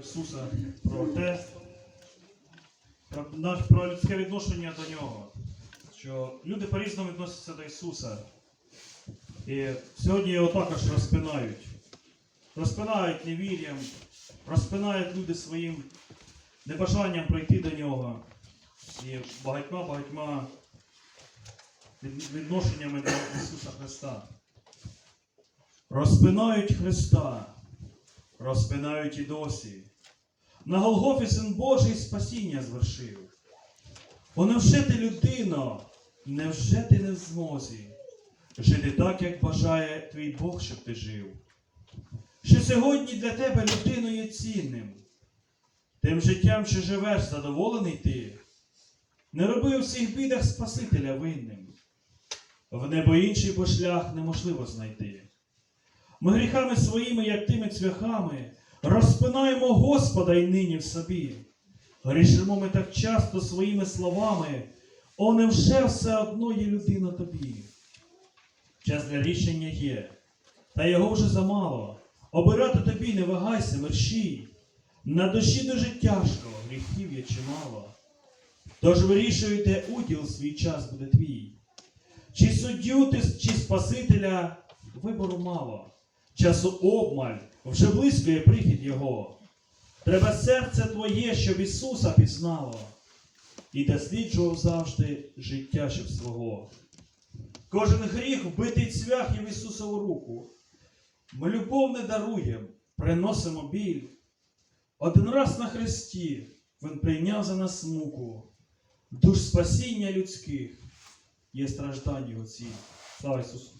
Ісуса про те, про, людське відношення до нього. Що люди по-різному відносяться до Ісуса. І сьогодні його також розпинають. Розпинають невір'ям, розпинають люди своїм небажанням прийти до нього. І багатьма-багатьма відношеннями до Ісуса Христа. Розпинають Христа, розпинають і досі. На Голгофі Син Божий спасіння звершив. О, невже ти людино, невже ти не в змозі жити так, як бажає твій Бог, щоб ти жив? Що сьогодні для тебе людиною є цінним? Тим життям, що живеш, задоволений ти, не роби у всіх бідах Спасителя винним. В небо інший бо шлях неможливо знайти. Ми гріхами своїми, як тими цвяхами, розпинаємо Господа й нині в собі. Грішимо ми так часто своїми словами, о, невже все одно є людина тобі? Час для рішення є, та його вже замало. Обирати тобі не вагайся, мерщій. На душі дуже тяжко, гріхів є чимало. Тож вирішуйте уділ свій час буде твій. Чи суддю ти, чи Спасителя вибору мало. Часу обмаль, вже близько прихід Його. Треба серце твоє, щоб Ісуса пізнало, і досліджував завжди життя щоб свого. Кожен гріх вбитий цвях в Ісусову руку. Ми любов не даруємо, приносимо біль. Один раз на Христі Він прийняв за нас муку. Душ спасіння людських є страждань Його ціль. Слава Ісусу!